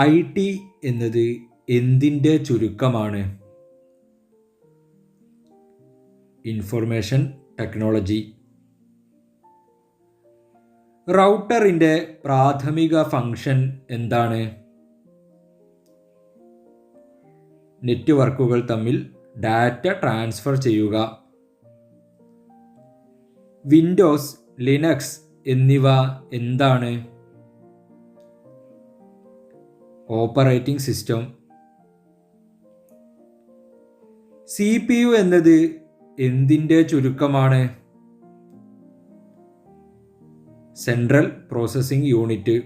I T എന്നത് എന്തിന്റെ ചുരുക്കമാണ്? ഇൻഫർമേഷൻ ടെക്നോളജി റൗട്ടറിന്റെ പ്രാഥമിക ഫംഗ്ഷൻ എന്താണ്? നെറ്റ്വർക്കുകൾ തമ്മിൽ ഡാറ്റ ട്രാൻസ്ഫർ ചെയ്യുക. വിൻഡോസ് ലിനക്സ് എന്നിവ എന്താണ്? Operating system. C P U എന്നത് എന്തിന്റെ ചുരുക്കമാണ്? Central processing unit.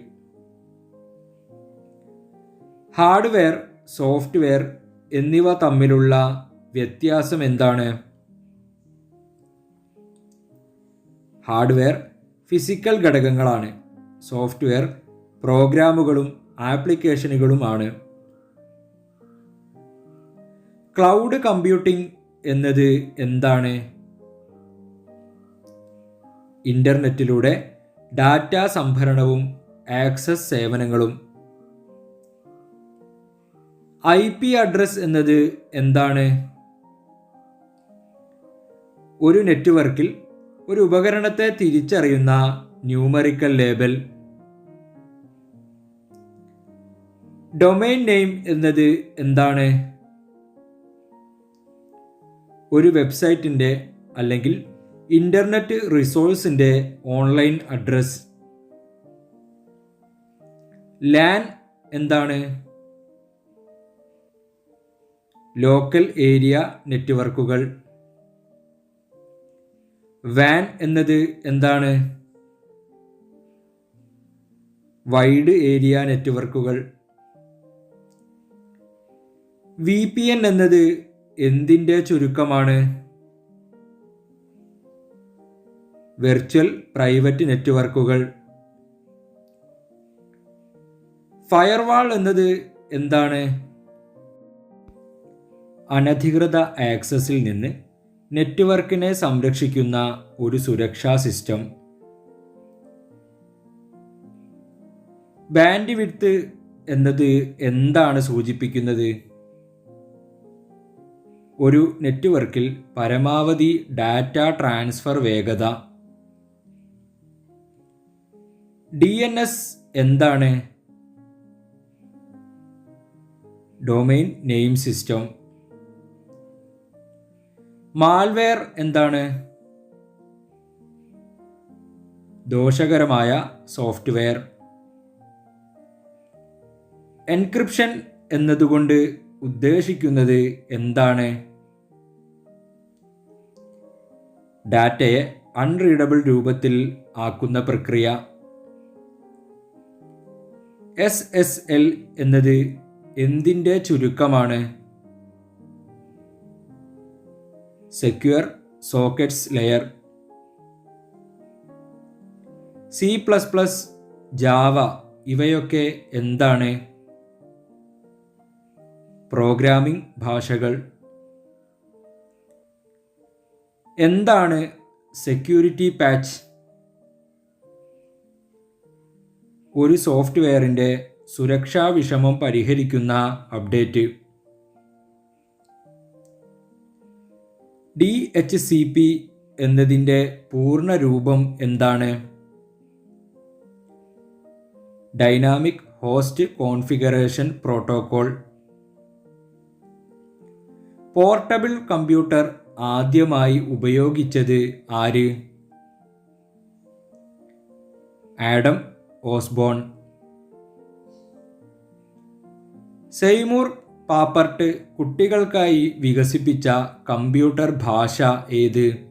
Hardware software എന്നിവ തമ്മിലുള്ള വ്യത്യാസം എന്താണ്? ഹാർഡ്വെയർ ഫിസിക്കൽ ഘടകങ്ങളാണ്. സോഫ്റ്റ്വെയർ പ്രോഗ്രാമുകളും ആപ്ലിക്കേഷനുകളുമാണ്. ക്ലൗഡ് കമ്പ്യൂട്ടിംഗ് എന്നത് എന്താണ്? ഇന്റർനെറ്റിലൂടെ ഡാറ്റ സംഭരണവും ആക്സസ് സേവനങ്ങളും. ഐ പി അഡ്രസ് എന്നത് എന്താണ്? ഒരു നെറ്റ്വർക്കിൽ ഒരു ഉപകരണത്തെ തിരിച്ചറിയുന്ന ന്യൂമറിക്കൽ ലേബൽ ഡൊമൈൻ നെയിം എന്നത് എന്താണ്? ഒരു വെബ്സൈറ്റിന്റെ അല്ലെങ്കിൽ ഇന്റർനെറ്റ് റിസോഴ്സിന്റെ ഓൺലൈൻ അഡ്രസ് ലാൻ എന്താണ്? ലോക്കൽ ഏരിയ നെറ്റ്വർക്കുകൾ വാൻ എന്നത് എന്താണ്? വൈഡ് ഏരിയ നെറ്റ്വർക്കുകൾ വി പി എൻ എന്നത് എന്തിന്റെ ചുരുക്കമാണ്? വെർച്വൽ പ്രൈവറ്റ് നെറ്റ്വർക്കുകൾ ഫയർവാൾ എന്നത് എന്താണ്? അനധികൃത ആക്സസിൽ നിന്ന് നെറ്റ്വർക്കിനെ സംരക്ഷിക്കുന്ന ഒരു സുരക്ഷാ സിസ്റ്റം. ബാൻഡ് വിഡ്ത്ത് എന്നത് എന്താണ് സൂചിപ്പിക്കുന്നത്? ഒരു നെറ്റ്വർക്കിൽ പരമാവധി ഡാറ്റ ട്രാൻസ്ഫർ വേഗത. ഡി എൻ എസ് എന്താണ്? Domain name system. മാൽവെയർ എന്താണ്? ദോഷകരമായ സോഫ്റ്റ്വെയർ. എൻക്രിപ്ഷൻ എന്നതുകൊണ്ട് ഉദ്ദേശിക്കുന്നത് എന്താണ്? ഡാറ്റയെ അൺറീഡബിൾ രൂപത്തിൽ ആക്കുന്ന പ്രക്രിയ. എസ് എസ് എൽ എന്നത് എന്തിന്റെ ചുരുക്കമാണ്? Secure sockets layer C plus plus Java ഇവയൊക്കെ എന്താണ്? പ്രോഗ്രാമിംഗ് ഭാഷകൾ. എന്താണ് സെക്യൂരിറ്റി പാച്ച് ഒരു സോഫ്റ്റ്വെയറിന്റെ സുരക്ഷാ വിഷമം പരിഹരിക്കുന്ന update. D H C P എന്നതിന്റെ പൂർണ രൂപം എന്താണ്? Dynamic host configuration protocol portable computer ആദ്യമായി ഉപയോഗിച്ചത് ആര്? Adam Osborne. സെയ്മൂർ പാപ്പർട്ട് കുട്ടികൾക്കായി വികസിപ്പിച്ച കമ്പ്യൂട്ടർ ഭാഷ ഏത്?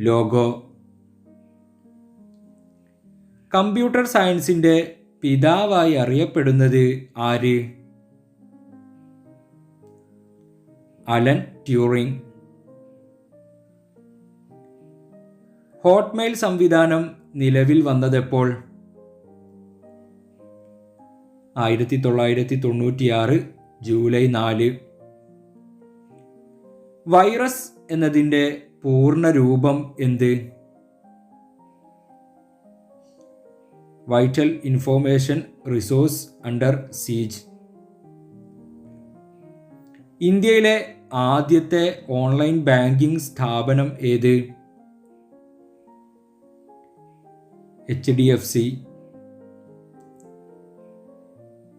ലോഗോ. കമ്പ്യൂട്ടർ സയൻസിന്റെ പിതാവായി അറിയപ്പെടുന്നത് ആര്? Allen Turing. ഹോട്ട്മെയിൽ സംവിധാനം നിലവിൽ വന്നതെപ്പോൾ? ആയിരത്തി തൊള്ളായിരത്തി തൊണ്ണൂറ്റിയാറ് ജൂലൈ നാല്. വൈറസ് എന്നതിന്റെ പൂർണ രൂപം എന്ത്? Vital information resource under siege. ഇന്ത്യയിലെ ആദ്യത്തെ ഓൺലൈൻ ബാങ്കിംഗ് സ്ഥാപനം ഏത്? H D F C.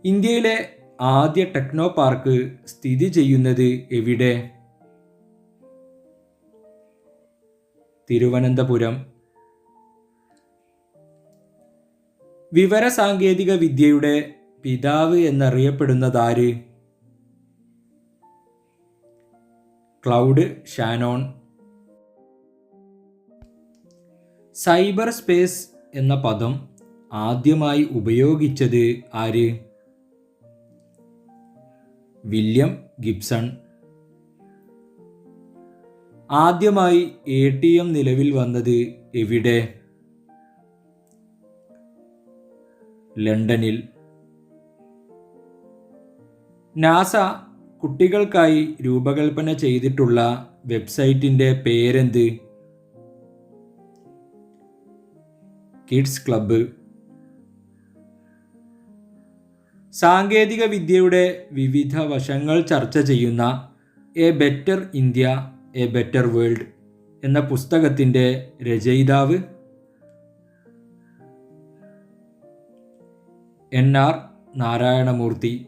ഇന്ത്യയിലെ ആദ്യ ടെക്നോ പാർക്ക് സ്ഥിതി ചെയ്യുന്നത് എവിടെ? തിരുവനന്തപുരം. വിവരസാങ്കേതിക വിദ്യയുടെ പിതാവ് എന്നറിയപ്പെടുന്നതാര്? Claude Shannon. സൈബർ സ്പേസ് എന്ന പദം ആദ്യമായി ഉപയോഗിച്ചത് ആര്? William Gibson. ആദ്യമായി എ ടി എം നിലവിൽ വന്നത് എവിടെ? ലണ്ടനിൽ. നാസ കുട്ടികൾക്കായി രൂപകൽപ്പന ചെയ്തിട്ടുള്ള വെബ്സൈറ്റിന്റെ പേരെന്ത്? Kids club. സാങ്കേതിക വിദ്യയുടെ വിവിധ വശങ്ങൾ ചർച്ച ചെയ്യുന്ന a better India a better world എന്ന പുസ്തകത്തിന്റെ രചയിതാവ് എൻ ആർ നാരായണമൂർത്തി.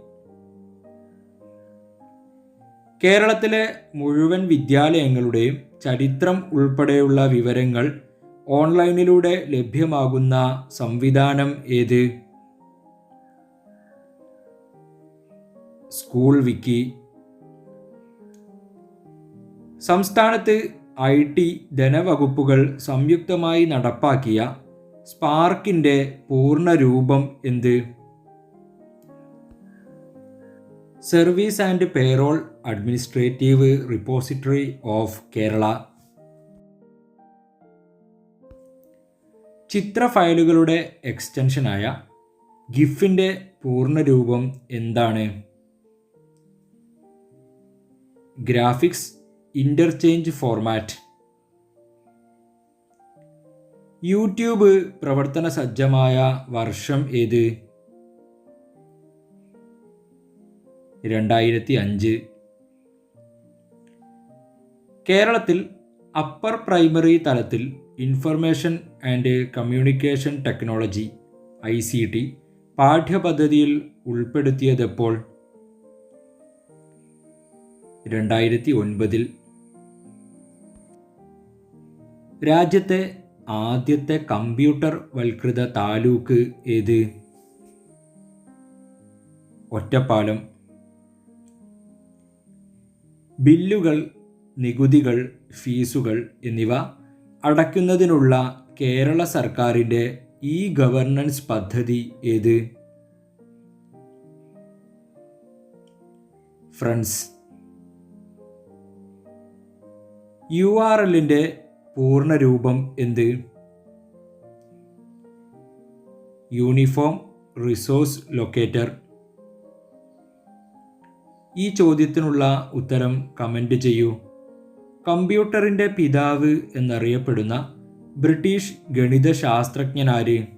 കേരളത്തിലെ മുഴുവൻ വിദ്യാലയങ്ങളുടെയും ചരിത്രം ഉൾപ്പെടെയുള്ള വിവരങ്ങൾ ഓൺലൈനിലൂടെ ലഭ്യമാകുന്ന സംവിധാനം ഏത്? School wiki. സംസ്ഥാനത്ത് ഐ ടി ധനവകുപ്പുകൾ സംയുക്തമായി നടപ്പാക്കിയ സ്പാർക്കിന്റെ പൂർണരൂപം എന്ത്? Service and payroll administrative repository of Kerala ചിത്ര ഫയലുകളുടെ എക്സ്റ്റൻഷനായ ഗിഫിന്റെ പൂർണരൂപം എന്താണ്? ഗ്രാഫിക്സ് ഇന്റർചേഞ്ച് ഫോർമാറ്റ് യൂട്യൂബ് പ്രവർത്തന സജ്ജമായ വർഷം ഏത്? രണ്ടായിരത്തി അഞ്ച്. കേരളത്തിൽ അപ്പർ പ്രൈമറി തലത്തിൽ information and communication technology I C T പാഠ്യപദ്ധതിയിൽ ഉൾപ്പെടുത്തിയതെപ്പോൾ രണ്ടായിരത്തി ഒൻപതിൽ രാജ്യത്തെ ആദ്യത്തെ കമ്പ്യൂട്ടർ വൽകൃത താലൂക്ക് ഏത്? ഒറ്റപ്പാലം. ബില്ലുകൾ നികുതികൾ ഫീസുകൾ എന്നിവ അടയ്ക്കുന്നതിനുള്ള കേരള സർക്കാരിന്റെ ഇ ഗവർണൻസ് പദ്ധതി ഏത്? ഫ്രണ്ട്സ് യു ആർ എല്ലിന്റെ പൂർണരൂപം എന്ത്? Uniform resource locator. ഈ ചോദ്യത്തിനുള്ള ഉത്തരം കമന്റ് ചെയ്യൂ. കമ്പ്യൂട്ടറിന്റെ പിതാവ് എന്നറിയപ്പെടുന്ന ബ്രിട്ടീഷ് ഗണിതശാസ്ത്രജ്ഞനാര്?